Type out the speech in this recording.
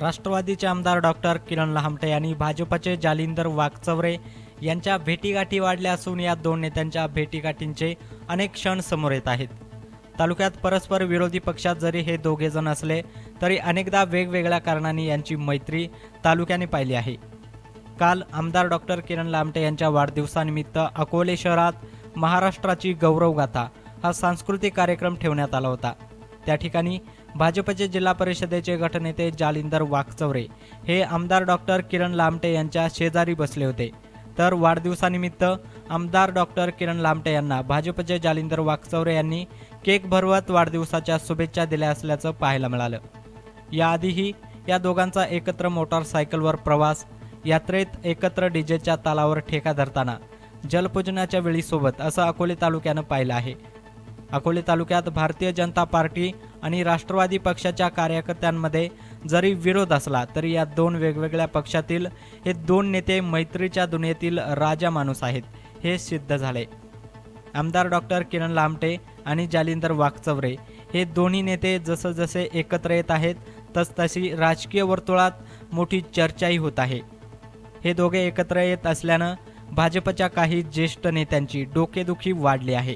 राष्ट्रवादीचे आमदार डॉक्टर किरण लहामटे आणि भाजपचे जालिंदर वाकचवरे यांच्या भेटीगाठी वाढल्या असून या दोन नेत्यांच्या भेटीगाठींचे अनेक क्षण समोर येत आहेत. तालुक्यात परस्पर विरोधी पक्षात जरी हे दोघे जण असले तरी अनेकदा वेगवेगळ्या कारणांनी यांची मैत्री तालुक्याने पाहिली आहे. काल आमदार डॉक्टर किरण लामटे यांच्या वाढदिवसानिमित्त अकोले शहरात महाराष्ट्राची गौरवगाथा हा सांस्कृतिक कार्यक्रम ठेवण्यात आला होता. त्या ठिकाणी भाजपचे जिल्हा परिषदेचे गटनेते जालिंदर वाकचौरे हे आमदार डॉक्टर किरण लामटे यांच्या शेजारी बसले होते. तर वाढदिवसानिमित्त आमदार डॉक्टर किरण लामटे यांना भाजपचे जालिंदर वाकचवरे यांनी केक भरवत वाढदिवसाच्या शुभेच्छा दिल्या असल्याचं पाहायला मिळालं. याआधीही या दोघांचा एकत्र मोटारसायकलवर प्रवास यात्रेत एकत्र डीजेच्या तालावर ठेका धरताना जलपूजनाच्या वेळीसोबत असं अकोले तालुक्यानं पाहिलं आहे. अकोले तालुक्यात भारतीय जनता पार्टी आणि राष्ट्रवादी पक्षाच्या कार्यकर्त्यांमध्ये जरी विरोध असला तरी या दोन वेगवेगळ्या पक्षातील हे दोन नेते मैत्रीच्या दुनियेतील राजा माणूस आहेत हे सिद्ध झाले. आमदार डॉक्टर किरण लामटे आणि जालिंदर वाकचवरे हे दोन्ही नेते जसं जसे एकत्र येत आहेत तस तशी राजकीय वर्तुळात मोठी चर्चाही होत आहे. हे दोघे एकत्र येत असल्यानं भाजपच्या काही ज्येष्ठ नेत्यांची डोकेदुखी वाढली आहे.